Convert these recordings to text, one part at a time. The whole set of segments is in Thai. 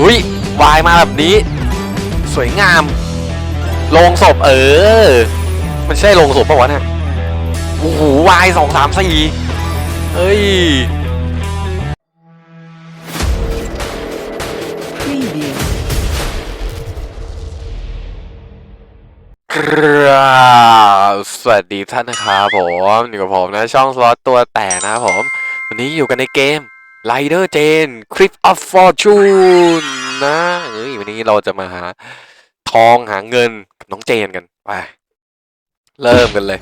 อุ้ยวายมาแบบนี้ สวยงามโลงศพเออ มันใช่โลงศพปะวะเนี่ยโอ้โหวายสองสามสี่เอ้ยครับสวัสดีท่านนะครับผม อยู่กับผมนะช่องสล็อตตัวแต่นะครับผม วันนี้อยู่กันในเกม Rider Jane Crypt of Fortune นนะเอ้ยวันนี้เราจะมาหาทองหาเงินกับน้องเจนกันไปเริ่มกันเลย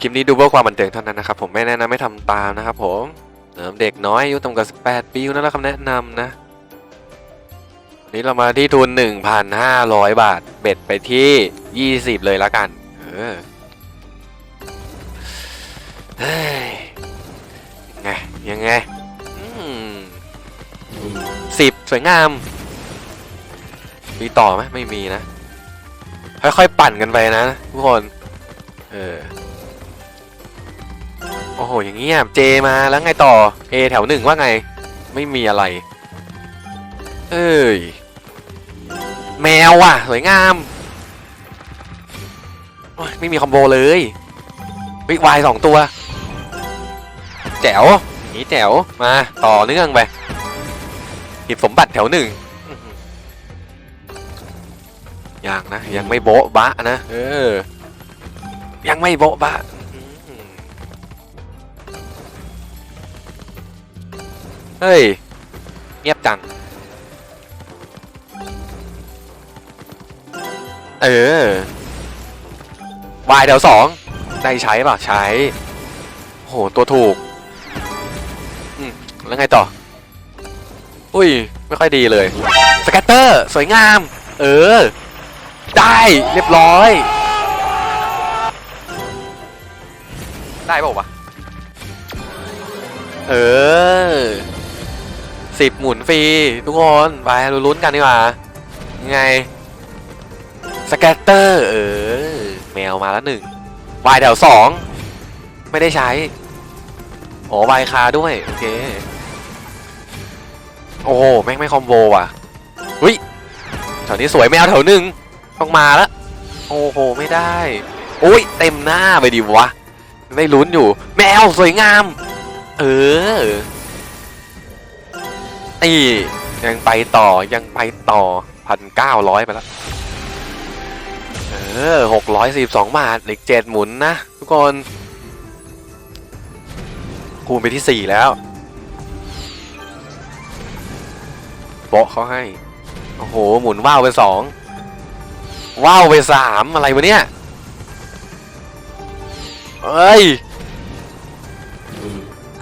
คลิปนี้ดูเพื่อความบันเทิงเท่านั้นนะครับ ผมไม่แนะนำไม่ทำตามนะครับผมเด็กน้อยอายุต่ำกว่า 18 ปีนั่นแหละคำแนะนำนะวันนี้เรามาที่ทุน 1,500 บาท เบ็ดไปที่ 20 เลยละกัน เออเฮ้ยยังไงยังไง วยงาม มีต่อไหมไม่มีนะ ค่อยๆปั่นกันไปนะ ทุกคน เออ โอ้โห อย่างเงี้ยเจมาแล้วไงต่อ เอแถวหนึ่งว่าไง ไม่มีอะไร เอ้ย แมวว่ะ สวยงามไม่มีคอมโบเลยวิวายสองตัว แจ๋วอย่างนี้แจ๋ว มา ต่อเนื่องไป หยิบสมบัติแถวหนึ่งอื้อหือยังนะ ยังไม่โบ๊ะบะนะ เออ ยังไม่โบ๊ะบะอื้อหือเฮ้ย เงียบจัง เออวายแถวสองได้ใช้ป่ะ ใช้ โห ตัวถูก อืม แล้วไงต่อ อุ้ย ไม่ค่อยดีเลย สแกตเตอร์ สวยงาม เออ ได้เรียบร้อย ได้ป่าวะ เออสิบหมุนฟรี ทุกคน ไปลุ้นกันดีกว่า ไง สแกตเตอร์ เออ แมวมาแล้วหนึ่งวายแถวสอง ไม่ได้ใช้ อ๋อวายคาด้วย โอเค โอ้โหแม่งไม่คอมโบว่ะหุ้ยแถวนี้สวยแมวแถวหนึ่งต้องมาล้วโอ้โหไม่ได้โอ้ยเต็มหน้าไปดิวะไม่ลุ้นอยู่ แมวสวยงาม เออนี่ยังไปต่อยังไปต่อพันเก้าร้อยไปแล้วเออหกร้อยสิบสองบาทเหล็กเจ็ดหมุนนะ ทุกคนคูณไปที่สี่แล้ว โบะเขาให้ โอ้โห หมุนว่าวไปสองว่าวไปสามอะไรวะเนี่ยเอ้ย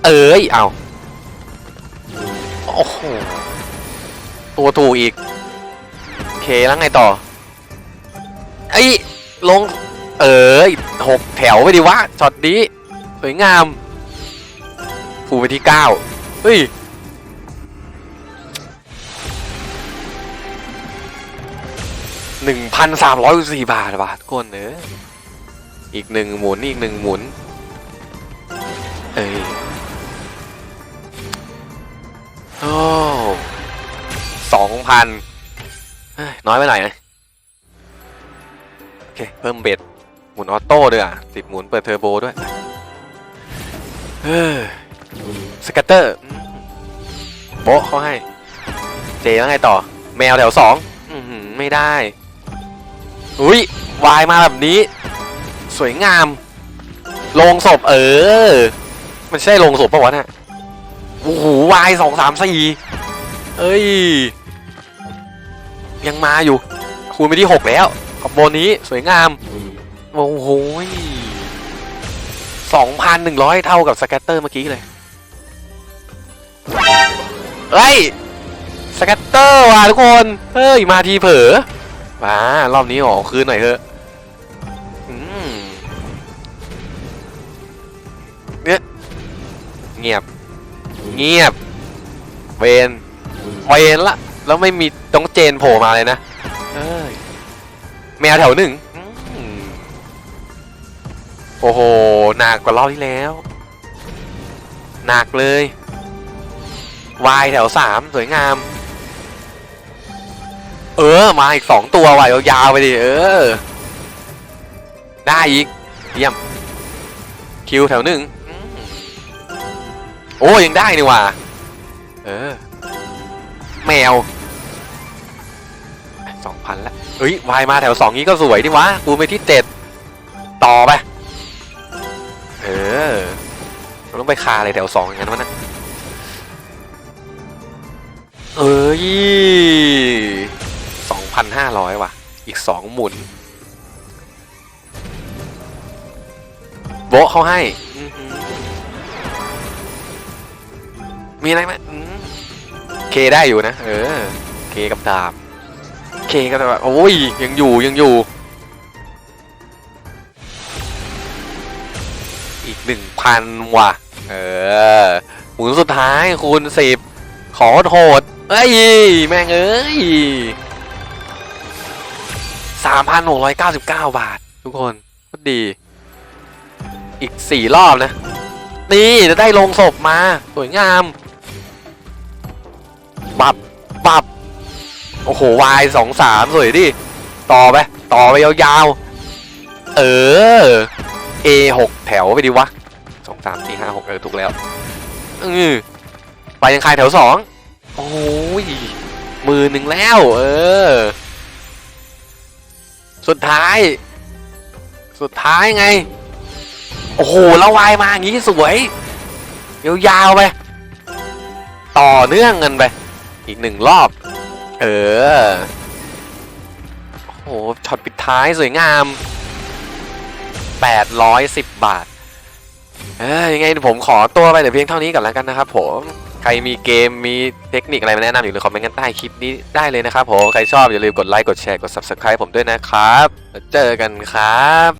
เอ้ย เอาโอ้โห ตัวถูกอีก โอเค แล้วไงต่อ ไอ้ยลง เอ้ยหกแถวไปดิวะช็อตนี้ สวยงาม ผูไปที่เก้าเฮ้ย หนึ่งพันสามร้อยสี่บาทบาทก้นเนอะอีกหนึ่งหมุนอีกหนึ่งหมุน เอ้ยโอ้สองพันน้อยไปหน่อยนะโอเค เพิ่มเบ็ด หมุนออโต้ด้วยอะสิบหมุนเปิดเทอร์โบด้วยเฮ้ยสกัตเตอร์โบะเขาให้ เจแล้วไงต่อ แมวแถวสองไม่ได้ อุ้ยวายมาแบบนี้ สวยงามลงศพเออ มันใช่ลงศพปะวะเนี่ยโอ้โหวายสองสามสี่เอ้ย ยังมาอยู่ คูณไปที่หกแล้วขอบโบนี้สวยงาม โอ้โหสองพันหนึ่งร้อยเท่ากับสแกตเตอร์เมื่อกี้เลยเฮ้ยสแกตเตอร์ว่ะทุกคน เฮ้ย มาทีเผลอ มารอบนี้ขอคืนหน่อยเถอะเนี่ยเงียบ เงียบ เวนเวนละ แล้วไม่มีต้องเจนโผล่มาเลยนะแมวแถวหนึ่งโอ้โห หนักกว่ารอบที่แล้ว หนักเลย วายแถวสามสวยงาม ออ มาอีกสองตัวว่ะยาวๆไปดิเออ ได้อีก เยี่ยม คิวแถวหนึ่งโอ้ยังได้นี่ว่ะเออ แมวสองพันละเฮ้ยวายมาแถวสองนี้ก็สวยดิวะกูไปที่เจ็ดต่อไป เออเราต้องไปคาอะไรแถวสองอย่างนั้นวะนะเอ้ย สองพันห้าร้อยว่ะ อีกสองหมุน โบะเขาให้ มีอะไรไหมเคได้อยู่นะ เออ เคกับดาบ เคก็จะแบบโอ้ย ยังอยู่ยังอยู่ อีกหนึ่งพันว่ะ เออ หมุนสุดท้ายคูณสิบขอโทษเอ้ย แม่งเอ้ย สามพันหกร้อยเก้าสิบเก้าบาท ทุกคนก็ดี อีกสี่รอบนะ นี่จะได้ลงศพมา สวยงามปับปับโอ้โห วายสองสามสวยดิ ต่อไป ต่อไปยาวๆ เออ A หกแถวไปดิวะสองสามสี่ห้าหกเออ ถูกแล้วอือไปยังคายแถวสองโอ้ยมือหนึ่งแล้ว เออ สุดท้าย สุดท้ายไง โอ้โหแล้ววายมาอย่างงี้สวยยาวๆไป ต่อเนื่องกันไป อีกหนึ่งรอบ เออ โอ้โหช็อตปิดท้ายสวยงาม 810 บาท เออยังไงผมขอตัวไปแต่เพียงเท่านี้ก่อนแล้วกันนะครับผม ใครมีเกมมีเทคนิคอะไรมาแนะนำอยู่ในคอมเมนต์กันใต้คลิปนี้ได้เลยนะครับผม ใครชอบอย่าลืมกดไลค์กดแชร์กด subscribe ผมด้วยนะครับแล้วเจอกันครับ